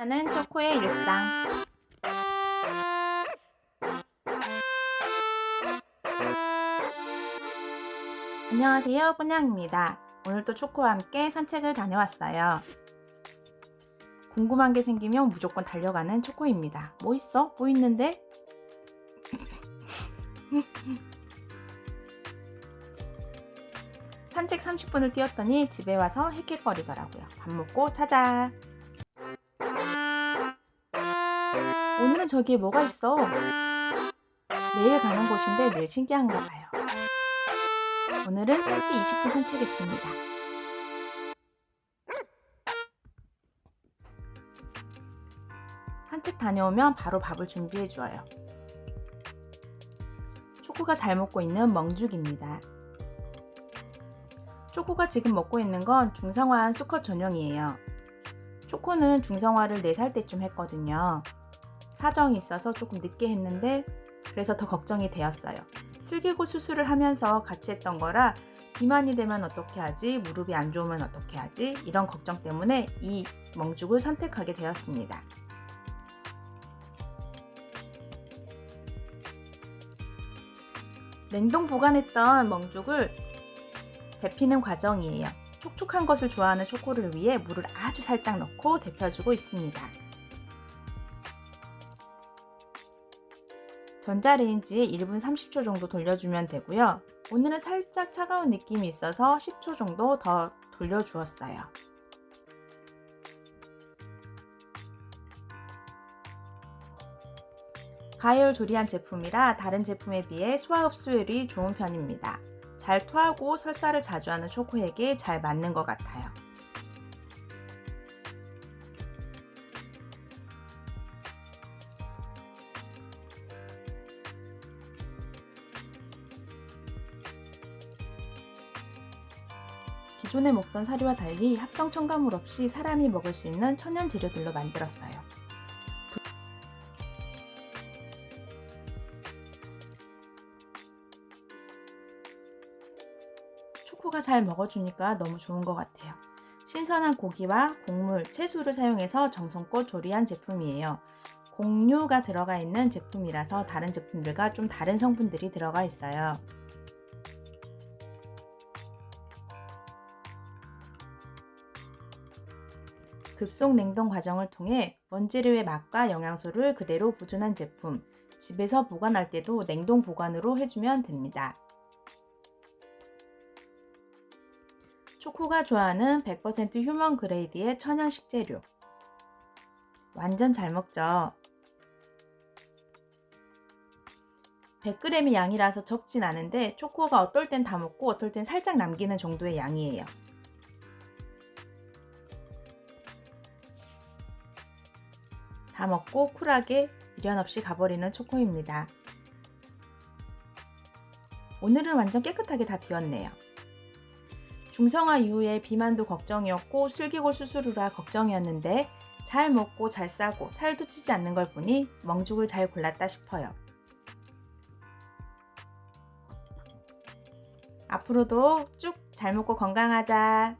하는 초코의 일상. 안녕하세요, 꼬냥입니다. 오늘도 초코와 함께 산책을 다녀왔어요. 궁금한 게 생기면 무조건 달려가는 초코입니다. 뭐 있어? 뭐 있는데? 산책 30분을 뛰었더니 집에 와서 헥헥거리더라고요. 밥 먹고 자자. 오늘은 저기에 뭐가 있어? 매일 가는 곳인데 늘 신기한가 봐요. 오늘은 짧게 20분 산책했습니다. 산책 다녀오면 바로 밥을 준비해 주어요. 초코가 잘 먹고 있는 멍죽입니다. 초코가 지금 먹고 있는 건 중성화한 수컷 전용이에요. 초코는 중성화를 4살 때쯤 했거든요. 사정이 있어서 조금 늦게 했는데 그래서 더 걱정이 되었어요. 슬기고 수술을 하면서 같이 했던 거라 비만이 되면 어떻게 하지? 무릎이 안 좋으면 어떻게 하지? 이런 걱정 때문에 이 멍죽을 선택하게 되었습니다. 냉동 보관했던 멍죽을 데피는 과정이에요. 촉촉한 것을 좋아하는 초코를 위해 물을 아주 살짝 넣고 데펴주고 있습니다. 전자레인지에 1분 30초 정도 돌려주면 되고요. 오늘은 살짝 차가운 느낌이 있어서 10초 정도 더 돌려주었어요. 가열 조리한 제품이라 다른 제품에 비해 소화 흡수율이 좋은 편입니다. 잘 토하고 설사를 자주 하는 초코에게 잘 맞는 것 같아요. 기존에 먹던 사료와 달리 합성 첨가물 없이 사람이 먹을 수 있는 천연 재료들로 만들었어요. 초코가 잘 먹어주니까 너무 좋은 것 같아요. 신선한 고기와 곡물, 채소를 사용해서 정성껏 조리한 제품이에요. 곡류가 들어가 있는 제품이라서 다른 제품들과 좀 다른 성분들이 들어가 있어요. 급속 냉동 과정을 통해 원재료의 맛과 영양소를 그대로 보존한 제품. 집에서 보관할 때도 냉동 보관으로 해주면 됩니다. 초코가 좋아하는 100% 휴먼 그레이드의 천연 식재료. 완전 잘 먹죠? 100g의 양이라서 적진 않은데 초코가 어떨 땐 다 먹고 어떨 땐 살짝 남기는 정도의 양이에요. 다 먹고 쿨하게 미련 없이 가버리는 초코입니다. 오늘은 완전 깨끗하게 다 비웠네요. 중성화 이후에 비만도 걱정이었고 슬기골 수술이라 걱정이었는데 잘 먹고 잘 싸고 살도 찌지 않는 걸 보니 멍죽을 잘 골랐다 싶어요. 앞으로도 쭉 잘 먹고 건강하자.